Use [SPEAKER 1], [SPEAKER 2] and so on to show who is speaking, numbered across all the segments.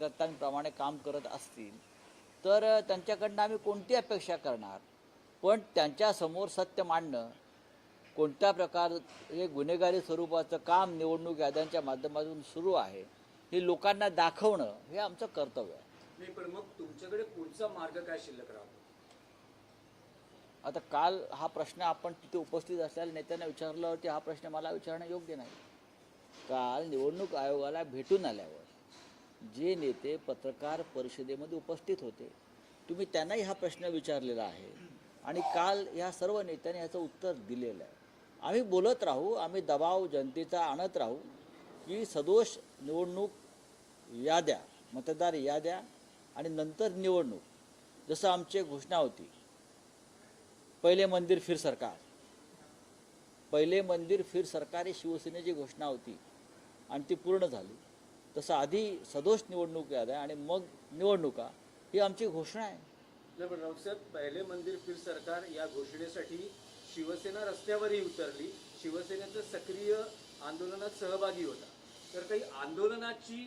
[SPEAKER 1] कार्यकर्त्यांप्रमाणे काम करत असतील तर त्यांच्याकडनं आम्ही कोणती अपेक्षा करणार? पण त्यांच्यासमोर सत्य मांडणं कोणत्या प्रकार हे गुन्हेगारी स्वरूपाचं काम निवडणूक याद्यांच्या माध्यमातून सुरू आहे हे लोकांना दाखवणं हे आमचं कर्तव्य आहे.
[SPEAKER 2] नाही पण मग तुमच्याकडे पुढचा मार्ग काय शिल्लक राहतो?
[SPEAKER 1] आता काल हा प्रश्न आपण तिथे उपस्थित असलेल्या नेत्यांना विचारल्यावरती हा प्रश्न मला विचारणं योग्य नाही. काल निवडणूक आयोगाला भेटून आल्यावर जे नेते पत्रकार परिषदेमध्ये उपस्थित होते तुम्ही त्यांनाही हा प्रश्न विचारलेला आहे. आणि काल या सर्व नेत्यांनी याचं उत्तर दिलेलं आहे. आम्ही बोलत राहू आम्ही दबाव जनतेचा आणत राहू की सदोष निवडणूक याद्या मतदार याद्या आणि नंतर निवडणूक. जसं आमची घोषणा होती पहिले मंदिर फिर सरकार. पहिले मंदिर फिर सरकार ही शिवसेनेची घोषणा होती आणि ती पूर्ण झाली. तसं आधी सदोष निवडणूक याद्या आणि मग निवडणुका. ही आमची घोषणा आहे.
[SPEAKER 2] रावसाहेब पहिले मंदिर फिर सरकार या घोषणेसाठी शिवसेना रस्त्यावरही उतरली. शिवसेनेचं सक्रिय आंदोलनात सहभागी होता. तर काही आंदोलनाची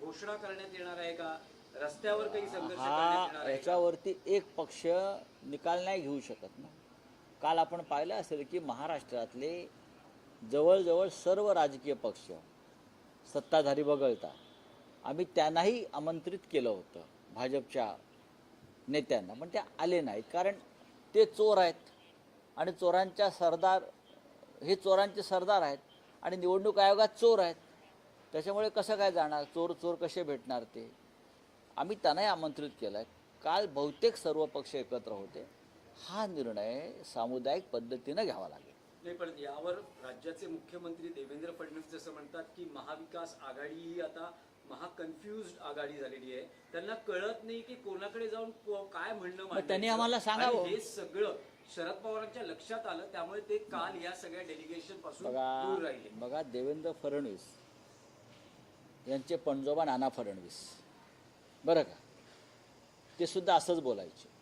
[SPEAKER 2] घोषणा करण्यात येणार आहे का? रस्त्यावर काही संघर्ष
[SPEAKER 1] हा? याच्यावरती एक पक्ष निकाल नाही घेऊ शकत ना. काल आपण पाहिलं असेल की महाराष्ट्रातले जवळजवळ सर्व राजकीय पक्ष सत्ताधारी वगळता. आम्ही त्यांनाही आमंत्रित केलं होतं भाजपच्या नेत्यांना. पण ते आले नाहीत. कारण ते चोर आहेत. आणि चोरांच्या सरदार हे चोरांचे सरदार आहेत. आणि निवडणूक आयोगात चोर आहेत. त्याच्यामुळे कसं काय जाणार? चोर चोर कसे भेटणार ते? आम्ही त्यांनाही आमंत्रित केलं आहे. काल बहुतेक सर्व पक्ष एकत्र होते. हा निर्णय सामुदायिक पद्धतीनं घ्यावा लागेल.
[SPEAKER 2] नाही पण यावर राज्याचे मुख्यमंत्री देवेंद्र फडणवीस जसं म्हणतात की महाविकास आघाडी ही आता महाकन्फ्युज आघाडी झालेली आहे. त्यांना कळत नाही की कोणाकडे जाऊन को- काय म्हणणं.
[SPEAKER 1] त्यांनी आम्हाला सांगावं.
[SPEAKER 2] आणि हे सगळं शरद पवारांच्या लक्षात आलं त्यामुळे ते काल या सगळ्या डेलिगेशनपासून दूर
[SPEAKER 1] बघा
[SPEAKER 2] राहिले.
[SPEAKER 1] बघा देवेंद्र फडणवीस यांचे पणजोबा नाना फडणवीस. बरं का? ते सुद्धा असंच बोलायचे.